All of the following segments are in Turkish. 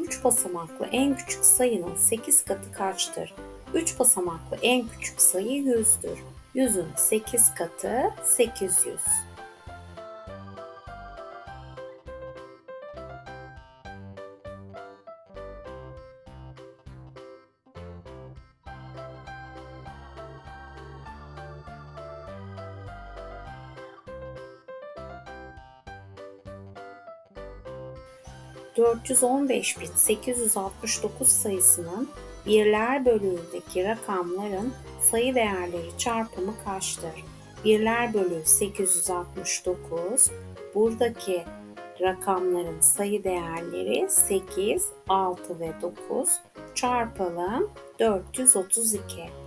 3 basamaklı en küçük sayının 8 katı kaçtır? 3 basamaklı en küçük sayı 100'dür. 100'ün 8 katı 800. ...415.869 sayısının birler bölüğündeki rakamların sayı değerleri çarpımı kaçtır? Birler bölüğü 869, buradaki rakamların sayı değerleri 8, 6 ve 9 çarpalım 432.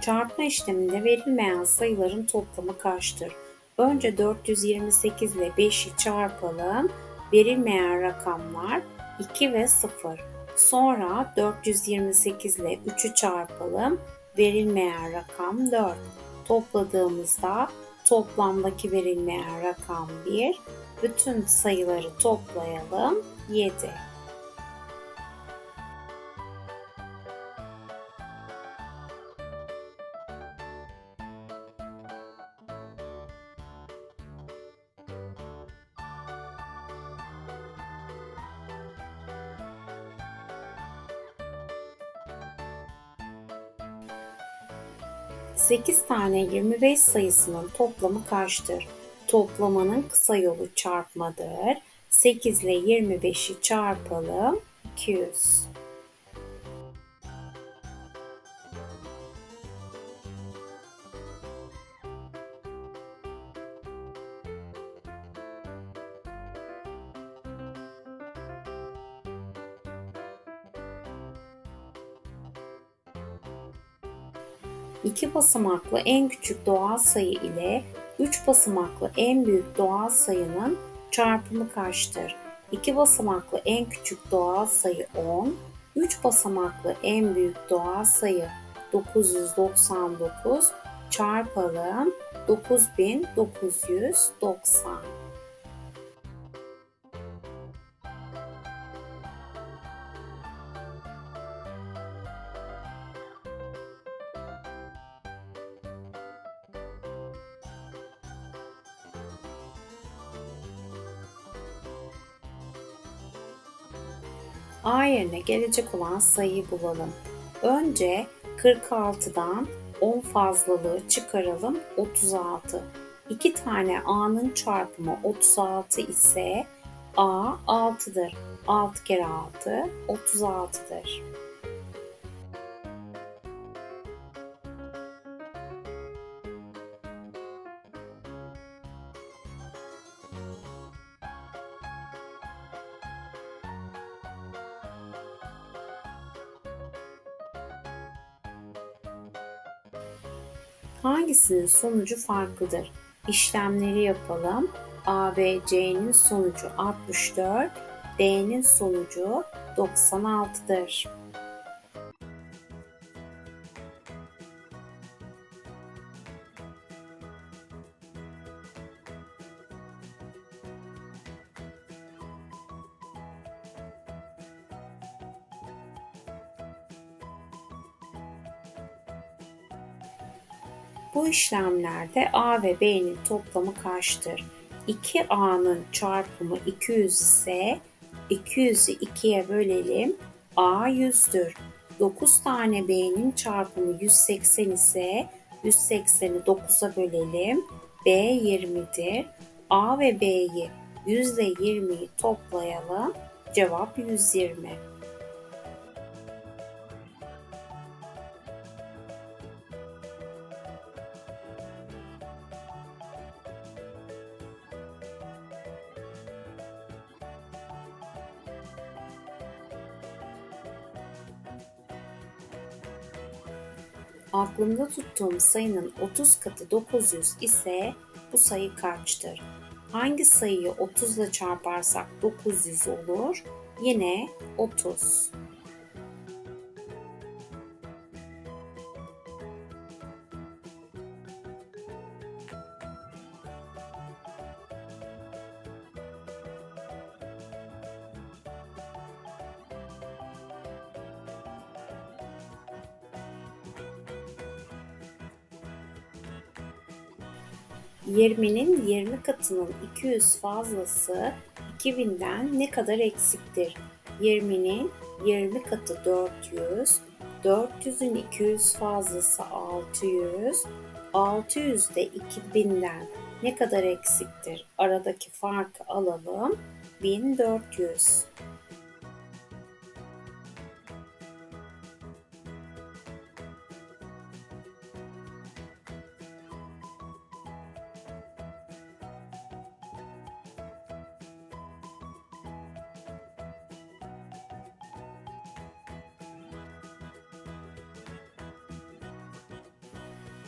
Çarpma işleminde verilmeyen sayıların toplamı kaçtır? Önce 428 ile 5'i çarpalım. Verilmeyen rakamlar 2 ve 0. Sonra 428 ile 3'ü çarpalım. Verilmeyen rakam 4. Topladığımızda toplamdaki verilmeyen rakam 1. Bütün sayıları toplayalım 7. 8 tane 25 sayısının toplamı kaçtır? Toplamanın kısa yolu çarpmadır. 8 ile 25'i çarpalım. 200. İki basamaklı en küçük doğal sayı ile 3 basamaklı en büyük doğal sayının çarpımı kaçtır? 2 basamaklı en küçük doğal sayı 10, 3 basamaklı en büyük doğal sayı 999 çarpalım 9990. A yerine gelecek olan sayıyı bulalım. Önce 46'dan 10 fazlalığı çıkaralım 36. 2 tane A'nın çarpımı 36 ise A 6'dır. 6 kere 6 36'dır. Hangisinin sonucu farklıdır? İşlemleri yapalım. A, B, C'nin sonucu 64, D'nin sonucu 96'dır. Bu işlemlerde A ve B'nin toplamı kaçtır? 2A'nın çarpımı 200 ise 200'ü 2'ye bölelim. A 100'dür. 9 tane B'nin çarpımı 180 ise 180'i 9'a bölelim. B 20'dir. A ve B'yi 100 ile 20'yi toplayalım. Cevap 120. Aklımda tuttuğum sayının 30 katı 900 ise bu sayı kaçtır? Hangi sayıyı 30 ile çarparsak 900 olur? Yine 30. Yirminin 20 katının 200 fazlası 2000'den ne kadar eksiktir? 20'nin 20 katı 400, 400'ün 200 fazlası 600, 600 de 2000'den ne kadar eksiktir? Aradaki farkı alalım. 1400.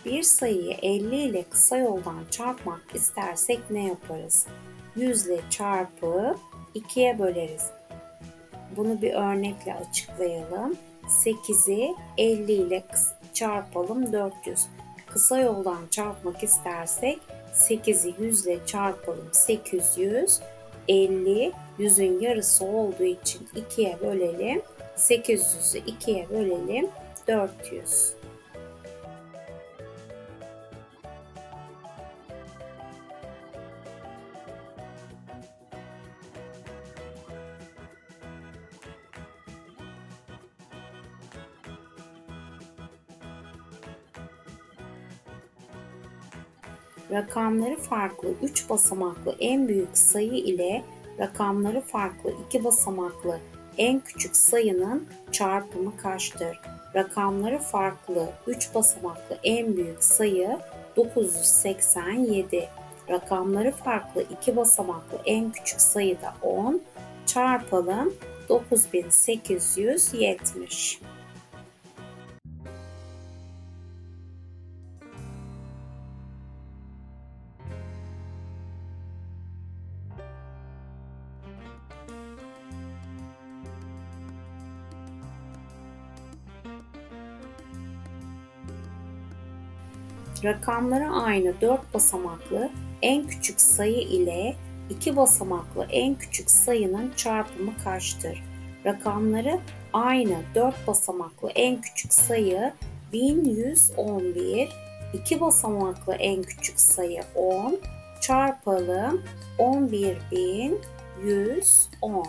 Bir sayıyı 50 ile kısa yoldan çarpmak istersek ne yaparız? 100 ile çarpı 2'ye böleriz. Bunu bir örnekle açıklayalım. 8'i 50 ile çarpalım 400. Kısa yoldan çarpmak istersek 8'i 100 ile çarpalım 800. 50 100'ün yarısı olduğu için 2'ye bölelim. 800'ü 2'ye bölelim 400. rakamları farklı 3 basamaklı en büyük sayı ile rakamları farklı 2 basamaklı en küçük sayının çarpımı kaçtır? Rakamları farklı 3 basamaklı en büyük sayı 987. Rakamları farklı 2 basamaklı en küçük sayı da 10 çarpalım 9870. Rakamları aynı 4 basamaklı en küçük sayı ile 2 basamaklı en küçük sayının çarpımı kaçtır? Rakamları aynı 4 basamaklı en küçük sayı 1111, 2 basamaklı en küçük sayı 10 çarpalım 11110.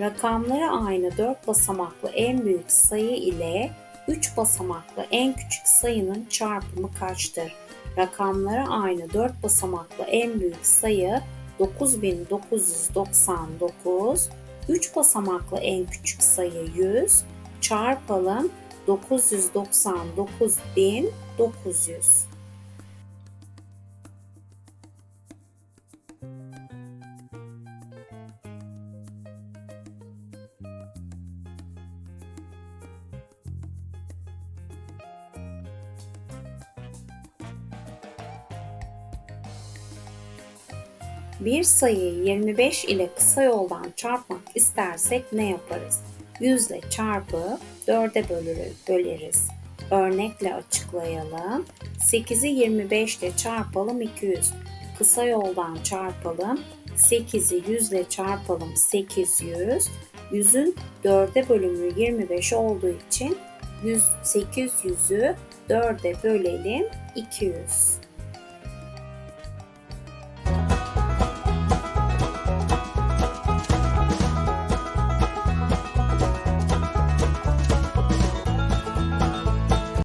Rakamları aynı 4 basamaklı en büyük sayı ile 3 basamaklı en küçük sayının çarpımı kaçtır? Rakamları aynı 4 basamaklı en büyük sayı 9999, 3 basamaklı en küçük sayı 100 çarpalım 999900. Bir sayıyı 25 ile kısa yoldan çarpmak istersek ne yaparız? 100 ile çarpı 4'e böleriz. Örnekle açıklayalım. 8'i 25 ile çarpalım 200. Kısa yoldan çarpalım. 8'i 100 ile çarpalım 800. 100'ün 4'e bölümü 25 olduğu için 100, 800'ü 4'e bölelim 200.